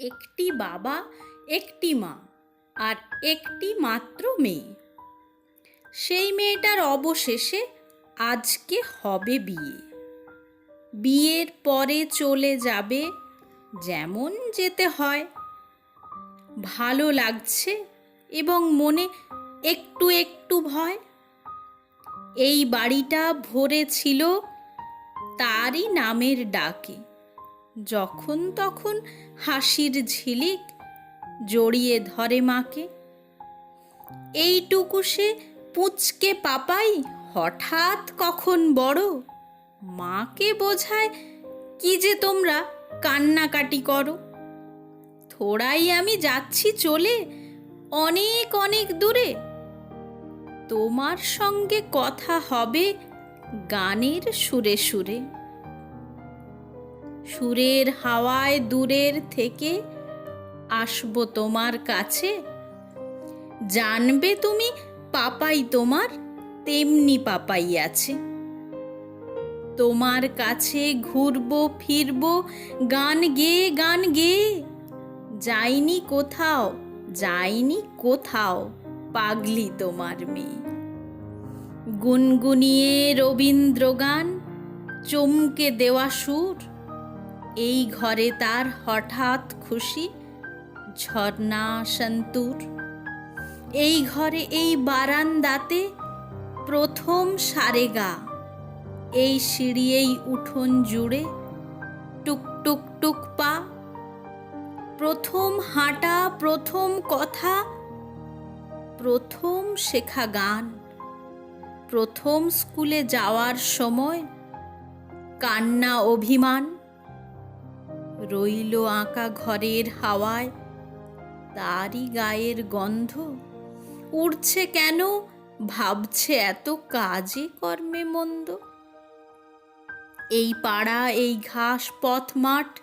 একটি বাবা, একটি মা আর একটি মাত্র মেয়ে। সেই মেয়েটার অবশেষে আজকে হবে বিয়ে। বিয়ের পরে চলে যাবে যেমন যেতে হয়। ভালো লাগছে এবং মনে একটু একটু ভয়। এই বাড়িটা ভরে ছিল তারই নামের ডাকে। যখন তখন হাসির ঝিলিক জড়িয়ে ধরে মাকে। এইটুকু সে পুচকে পাপাই হঠাৎ কখন বড়? মাকে বোঝায় কি যে তোমরা কান্নাকাটি করো। থোড়াই আমি যাচ্ছি চলে অনেক অনেক দূরে। তোমার সঙ্গে কথা হবে গানের সুরে সুরে। সুরের হাওয়ায় দূরের থেকে আসব তোমার কাছে। জানবে তুমি পাপাই তোমার, তেমনি পাপাই আছে। তোমার কাছে ঘুরবো, ফিরবো, গান গেয়ে গান গেয়ে যাইনি কোথাও যাইনি কোথাও পাগলি তোমার মেয়ে। গুনগুনিয়ে রবীন্দ্রগান, চমকে দেওয়া সুর। এই ঘরে তার হঠাৎ খুশি? ঝর্ণা সন্তুর। এই ঘরে এই বারান্দাতে প্রথম সারেগা। এই সিঁড়ি এই উঠোন জুড়ে টুক টুক টুক পা। প্রথম হাঁটা, প্রথম কথা, প্রথম শেখা গান। প্রথম স্কুলে যাওয়ার সময় কান্না অভিমান। রইল আঁকা ঘরের হাওয়ায়। তারই গায়ের গন্ধ? উড়ছে কেন? ভাবছে এত কাজে কর্মে মন্দ? এই পাড়া, এই ঘাস, পথ, মাঠ,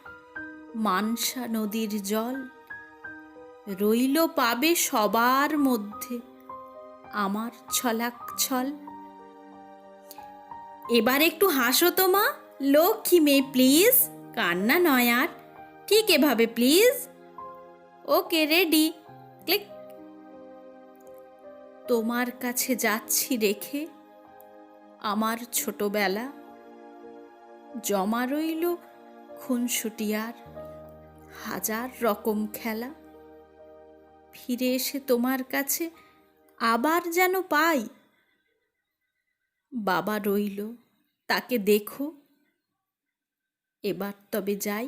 মানসা নদীর জল। রইল পাবে সবার মধ্যে আমার ছলাক ছল এবার একটু হাসো তো মা, লক্ষ্মী মেয়ে, প্লিজ। কান্না নয় আর। ঠিক এভাবে, প্লিজ। Okay, ready. ক্লিক। তোমার কাছে যাচ্ছি রেখে আমার ছোটবেলা। জমা রইল খুনসুটিয়ার হাজার রকম খেলা। ফিরে এসে তোমার কাছে আবার যেন পাই। বাবা রইল, তাকে দেখো। এবার তবে যাই।